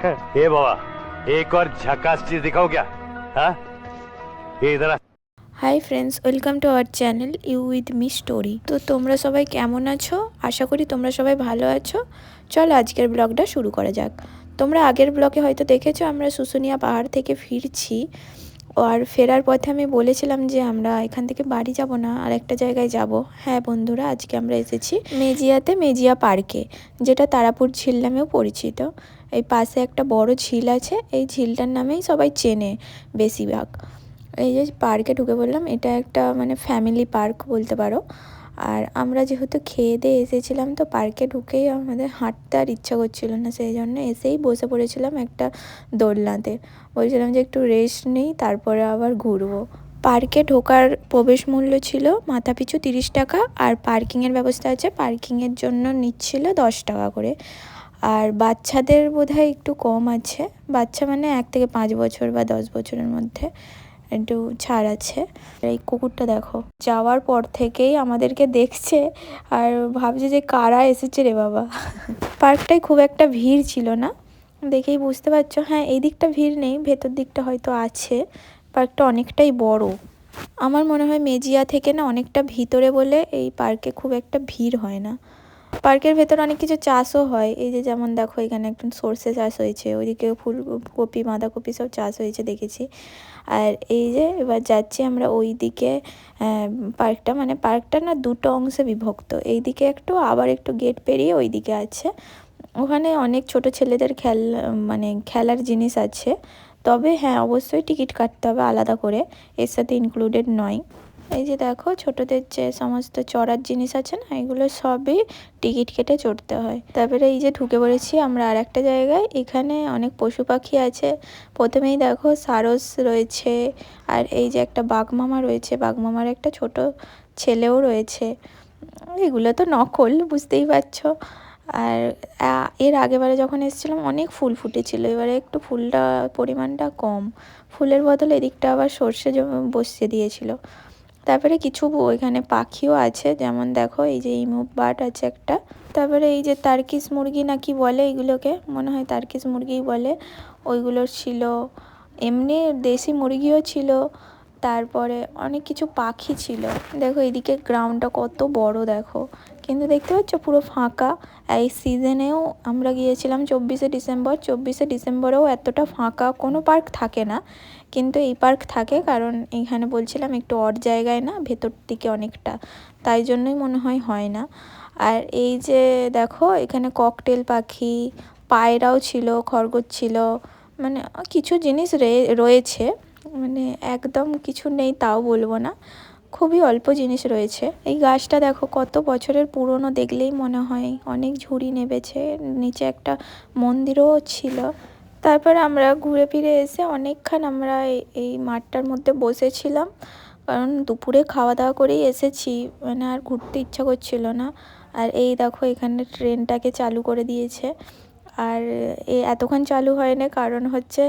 ए बाबा एक और झकास चीज दिखाओ क्या हाँ ये इधर आ। Hi friends welcome to our channel you with me story তো তোমরা সবাই কেমন আছো আশা করি তোমরা সবাই ভালো আছো চলো আজকের ব্লগটা শুরু করা যাক তোমরা আগের ব্লগে হয়তো দেখেছো আমরা শুশুনিয়া পাহাড় থেকে ফিরছি আর ফেরার পথে আমি বলেছিলাম যে আমরা এখান থেকে বাড়ি যাব না, আর একটা জায়গায় যাব। হ্যাঁ বন্ধুরা, আজকে আমরা এসেছি মেজিয়াতে মেজিয়া পার্কে, যেটা তারাপুর ঝিল নামেও পরিচিত। এই পাশে একটা বড় ঝিল আছে, এই ঝিলটার নামেই সবাই চেনে বেশিরভাগ। এই যে পার্কে ঢুকে বললাম এটা একটা মানে ফ্যামিলি পার্ক বলতে পারো। আর আমরা যেহেতু খেয়ে দিয়ে এসেছিলাম, তো পার্কে ঢুকেই আমাদের হাঁটতে আর ইচ্ছা করছিল না। সেই জন্য এসেই বসে পড়েছিলাম একটা দোলনাতে। বলছিলাম যে একটু রেস্ট নিই, তারপরে আবার ঘুরবো। পার্কে ঢোকার প্রবেশ মূল্য ছিল মাথা পিছু তিরিশ টাকা, আর পার্কিংয়ের ব্যবস্থা আছে পার্কিংয়ের জন্য নিচ্ছিল দশ টাকা করে। আর বাচ্চাদের বোধহয় একটু কম আছে। বাচ্চা মানে এক থেকে পাঁচ বছর বা দশ বছরের মধ্যে। একটু ছাড় আছে। এই কুকুরটা দেখো, যাওয়ার পর থেকেই আমাদেরকে দেখছে আর ভাবছে যে কারা এসেছে রে বাবা। পার্কটায় খুব একটা ভিড় ছিল না। দেখেই বুঝতে পারছ হ্যাঁ এই দিকটা ভিড় নেই, ভেতর দিকটা হয়তো আছে। পার্কটা অনেকটাই বড়। আমার মনে হয় মেজিয়া থেকে না অনেকটা ভিতরে বলে এই পার্কে খুব একটা ভিড় হয় না। পার্কের ভেতর অনেক কিছু চাষও হয়। এই যে যেমন দেখো এখানে একটু সর্ষে চাষ হয়েছে, ওইদিকে ফুলকপি, বাঁধাকপি সব চাষ হয়েছে দেখেছি। আর এই যে এবার যাচ্ছি আমরা ওই দিকে পার্কটা মানে পার্কটা না দুটো অংশে বিভক্ত। এই দিকে একটু, আবার একটু গেট পেরিয়ে ওই দিকে আছে। ওখানে অনেক ছোট ছেলেদের খেল মানে খেলার জিনিস আছে। তবে হ্যাঁ অবশ্যই টিকিট কাটতে হবে আলাদা করে। এর সাথে ইনক্লুডেড নয়। এই যে দেখো, ছোটদের যে সমস্ত চড়ার জিনিস আছে না, এগুলো সবই টিকিট কেটে চড়তে হয়। তারপরে এই যে ঢুকে পড়েছি আমরা আর একটা জায়গায়, এখানে অনেক পশু পাখি আছে। প্রথমেই দেখো সারস রয়েছে, আর এই যে একটা বাঘমামা রয়েছে, বাঘমামার একটা ছোট ছেলেও রয়েছে। এগুলো তো নকল, বুঝতেই পারছ। আর এর আগেবারে যখন এসেছিলাম, অনেক ফুল ফুটেছিল। এবারে একটু ফুলটা, পরিমাণটা কম। ফুলের বদলে এদিকটা আবার সর্ষে বসিয়ে দিয়েছিল। তারপরে কিছু ওইখানে পাখিও আছে, যেমন দেখো এই যে ইমু বাট আছে একটা। তারপরে এই যে তার্কিস মুরগি নাকি বলে এইগুলোকে মনে হয় তার্কিস মুরগিই বলে। ওইগুলোর ছিল, এমনি দেশি মুরগিও ছিল, তারপরে অনেক কিছু পাখি ছিল। দেখো এদিকে গ্রাউন্ডটা কত বড় দেখো। কিন্তু দেখতে পাচ্ছ পুরো ফাঁকা। এই সিজনেও আমরা গিয়েছিলাম চব্বিশে ডিসেম্বর। চব্বিশে ডিসেম্বরেও এতটা ফাঁকা কোনো পার্ক থাকে না। কিন্তু এই পার্ক থাকে কারণ এখানে বলছিলাম একটু অর জায়গায় না, ভেতর দিকে অনেকটা। তাই জন্যই মনে হয় হয় না। আর এই যে দেখো, এখানে ককটেল পাখি, পায়রাও ছিল, খরগোশ ছিল মানে কিছু জিনিস রয়েছে। মানে একদম কিছু নেই তাও বলব না। খুবই অল্প জিনিস রয়েছে। এই গাছটা দেখো, কত বছরের পুরনো দেখলেই মনে হয়। অনেক ঝুড়ি নেবেছে, নিচে একটা মন্দিরও ছিল। তারপর আমরা ঘুরে ফিরে এসে অনেকক্ষণ আমরা এই মাঠটার মধ্যে বসেছিলাম। কারণ দুপুরে খাওয়া দাওয়া করেই এসেছি মানে আর ঘুরতে ইচ্ছা করছিল না। আর এই দেখো, এখানে ট্রেনটাকে চালু করে দিয়েছে। আর এ এতক্ষণ চালু হয়নি কারণ হচ্ছে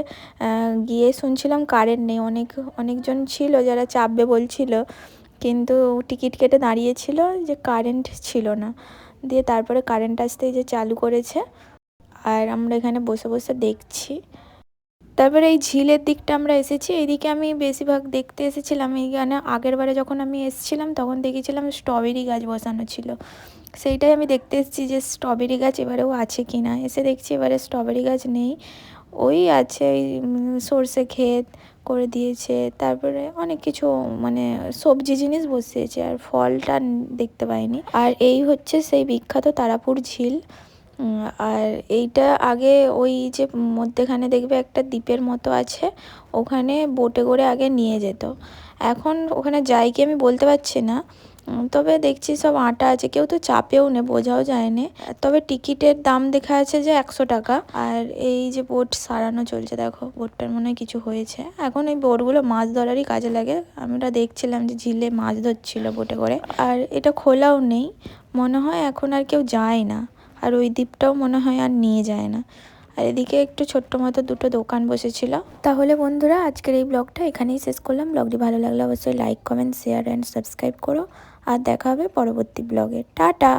গিয়ে শুনছিলাম কারেন্ট নেই। অনেক, অনেকজন ছিল যারা চাপবে বলছিল, কিন্তু টিকিট কেটে দাঁড়িয়েছিল যে কারেন্ট ছিল না। দিয়ে তারপরে কারেন্ট আসতেই যে চালু করেছে। আর আমরা এখানে বসে বসে দেখছি। তারপরে এই ঝিলের দিকটা আমরা এসেছি। এইদিকে আমি বেশিরভাগ দেখতে এসেছিলাম এইখানে আগের বারে যখন আমি এসেছিলাম, তখন দেখেছিলাম স্ট্রবেরি গাছ বসানো ছিল। সেইটাই আমি দেখতে এসেছি যে স্ট্রবেরি গাছ এবারেও আছে কি না এসে দেখছি এবারে স্ট্রবেরি গাছ নেই। ওই আছে ওই সর্ষে ক্ষেত করে দিয়েছে। তারপরে অনেক কিছু মানে সবজি জিনিস বসিয়েছে। আর ফলটা দেখতে পাইনি। আর এই হচ্ছে সেই বিখ্যাত তারাপুর ঝিল। আর এইটা আগে ওই যে মধ্যেখানে দেখবে একটা দ্বীপের মতো আছে, ওখানে বোটে করে আগে নিয়ে যেত। এখন ওখানে যাই কি আমি বলতে পারছি না তবে দেখছি সব আটা আছে, কেউ তো চাপেও নে, বোঝাও যায় না। তবে টিকিটের দাম দেখা আছে যে একশো টাকা, আর এই যে বোট সারানো চলছে, দেখো বোটটার মনে হয় কিছু হয়েছে। এখন এই বোটগুলো মাছ ধরারই কাজে লাগে আমরা দেখছিলাম যে ঝিলে মাছ ধরছিল বোটে করে, আর এটা খোলাও নেই, মনে হয় এখন আর কেউ যায় না। আর ওই দ্বীপটাও মনে হয় আর নিয়ে যায় না। আর এদিকে একটু ছোট্ট মতো দুটো দোকান বসেছিল। তাহলে বন্ধুরা, আজকের এই ব্লগটা এখানেই শেষ করলাম। ব্লগটি ভালো লাগলে অবশ্যই like comment share and subscribe করো। আর দেখা হবে পরবর্তী ব্লগে। টাটা!